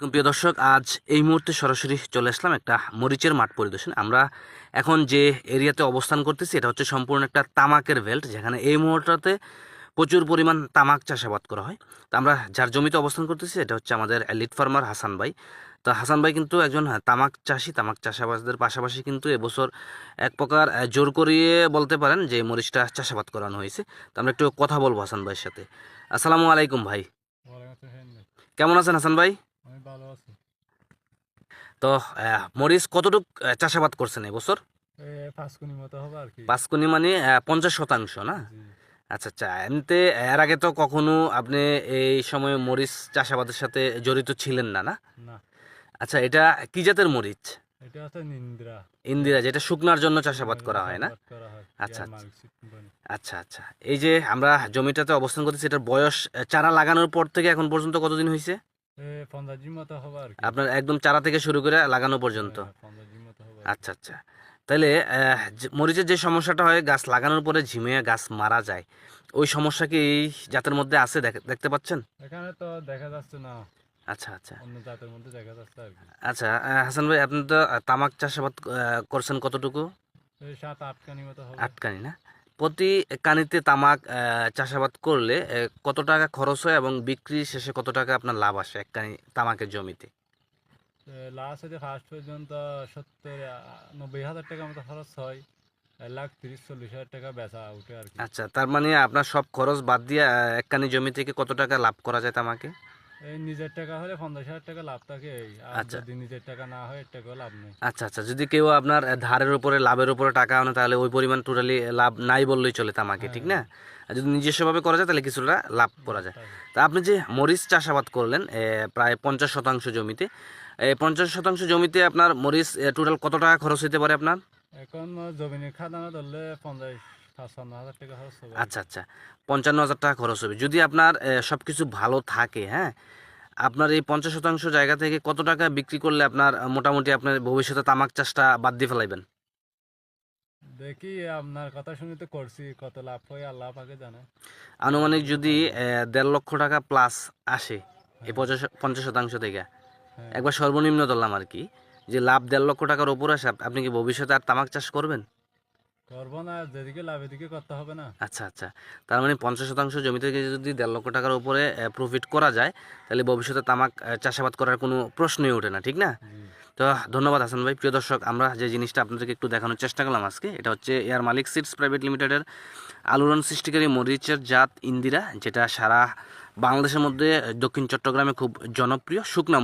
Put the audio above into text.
প্রিয় দর্শক আজ এই মুহূর্তে সরাসরি চলে আসলাম একটা মরিচের মাঠ পরিদর্শন। আমরা এখন যে এরিয়াতে অবস্থান করতেছি এটা হচ্ছে সম্পূর্ণ একটা তামাকের বেল্ট যেখানে এই মুহূর্ততে প্রচুর পরিমাণ তামাক চাষাবাদ করা হয়। তো আমরা যার জমিতে অবস্থান করতেছি এটা হচ্ছে আমাদের লিড ফার্মার হাসান ভাই। তো হাসান ভাই কিন্তু একজন হ্যাঁ, তামাক চাষি তামাক চাষাবাদদের পাশাপাশি কিন্তু এবছর এক প্রকার জোর করিয়ে বলতে পারেন যে মরিচটা চাষাবাদ করানো হয়েছে। তো আমরা একটু কথা বলব হাসান ভাইয়ের সাথে। আসসালামু আলাইকুম ভাই। কেমন আছেন হাসান ভাই? তো মরিচ কতটুক চাষাবাদ করছেন এবছর? পাঁচকুনি মানে পঞ্চাশ শতাংশ না? আচ্ছা আচ্ছা এমনিতে এর আগে তো কখনো আপনি এই সময় মরিচ চাষাবাদের সাথে জড়িত ছিলেন না না? আচ্ছা এটা কি জাতের মরিচ? ইন্দিরা। যেটা শুকনার জন্য চাষাবাদ করা হয় না? আচ্ছা, আচ্ছা। আচ্ছা আচ্ছা এই যে আমরা জমিটাতে অবস্থান করতেছি এটার বয়স চারা লাগানোর পর থেকে এখন পর্যন্ত কতদিন হয়েছে আপনার একদম চারা থেকে শুরু করে লাগানো পর্যন্ত। হ্যাঁ, আচ্ছা আচ্ছা। তাহলে মরিচের যে সমস্যাটা হয় গাছ লাগানোর পরে ঝিমিয়ে গাছ মারা যায় ওই সমস্যা কি এই জাতের মধ্যে আছে দেখ- দেখতে পাচ্ছেন? এখানে তো দেখা যাচ্ছে না। আচ্ছা আচ্ছা। অন্য জাতের মধ্যে দেখা যাচ্ছে আর আচ্ছা হাসান ভাই আপনি তো তামাক চাষাবাদ করছেন কতটুকু? সাত আট কানি মতো হবে। আটকানি না? প্রতি কানিতে তামাক চাষাবাদ করলে কত টাকা খরচ হয় এবং বিক্রি শেষে কত টাকা আপনার লাভ আসে এক কানি তামাকের জমিতে? লাস্ট হচ্ছে ফার্স্ট পর্যন্ত সত্তর নব্বই হাজার টাকা মতো খরচ হয়। লাখ তিরিশ চল্লিশ হাজার টাকা বেচা উঠে আর আচ্ছা তার মানে আপনার সব খরচ বাদ দিয়ে আহ, এক কানি জমি থেকে কত টাকা লাভ করা যায় তামাকে? এই নিজের টাকা হলে পঞ্চাশ হাজার টাকা লাভ থাকে এই। আর আচ্ছা। যদি নিজের টাকা না হয় এর টাকাও লাভ নেই। আচ্ছা আচ্ছা। যদি কেউ আপনার ধারের উপরে লাভের উপরে টাকা আনে তাহলে ওই পরিমাণ টোটালি লাভ নাই বললেই চলে তামাকে ঠিক না? যদি নিজস্বভাবে করা যায় তাহলে কিছুটা লাভ করা যায়। তা আপনি যে মরিচ চাষাবাদ করলেন প্রায় পঞ্চাশ শতাংশ জমিতে পঞ্চাশ শতাংশ জমিতে আপনার মরিচ টোটাল কত টাকা খরচ হতে পারে আপনার? এখন জমিনের খাদানা ধরলে পঞ্চাশ আচ্ছা আচ্ছা। পঞ্চান্ন হাজার টাকা খরচ হবে। যদি আপনার সব কিছু ভালো থাকে হ্যাঁ আপনার এই পঞ্চাশ শতাংশ জায়গা থেকে কত টাকা বিক্রি করলে আপনার মোটামুটি আপনার ভবিষ্যতে তামাক চাষটা বাদ দিয়ে ফেলাইবেন? দেখি আপনার কথা শুনে তো করছি কত লাভ হয় আল্লাহ পাকে জানে। আনুমানিক যদি দেড় লক্ষ টাকা প্লাস আসে এই পঞ্চাশ পঞ্চাশ শতাংশ থেকে হ্যাঁ। একবার সর্বনিম্ন ধরলাম আর কি যে লাভ দেড় লক্ষ টাকার ওপর আসে আপনি কি ভবিষ্যতে আর তামাক চাষ করবেন? করব না যেদিকে লাভ এদিকে করতে হবে না। আচ্ছা আচ্ছা। তার মানে পঞ্চাশ শতাংশ জমি থেকে যদি দেড় লক্ষ টাকার উপরে প্রফিট করা যায় তাহলে ভবিষ্যতে তামাক চাষাবাদ করার কোনো প্রশ্নই ওঠে না ঠিক না? তো ধন্যবাদ হাসান ভাই। প্রিয় দর্শক আমরা যে জিনিসটা আপনাদেরকে একটু দেখানোর চেষ্টা করলাম আজকে এটা হচ্ছে এয়ার মালিক সিডস প্রাইভেট লিমিটেডের আলোড়ন সৃষ্টিকারী মরিচের জাত ইন্দিরা যেটা সারা বাংলাদেশের মধ্যে দক্ষিণ চট্টগ্রামে খুব জনপ্রিয় শুকনা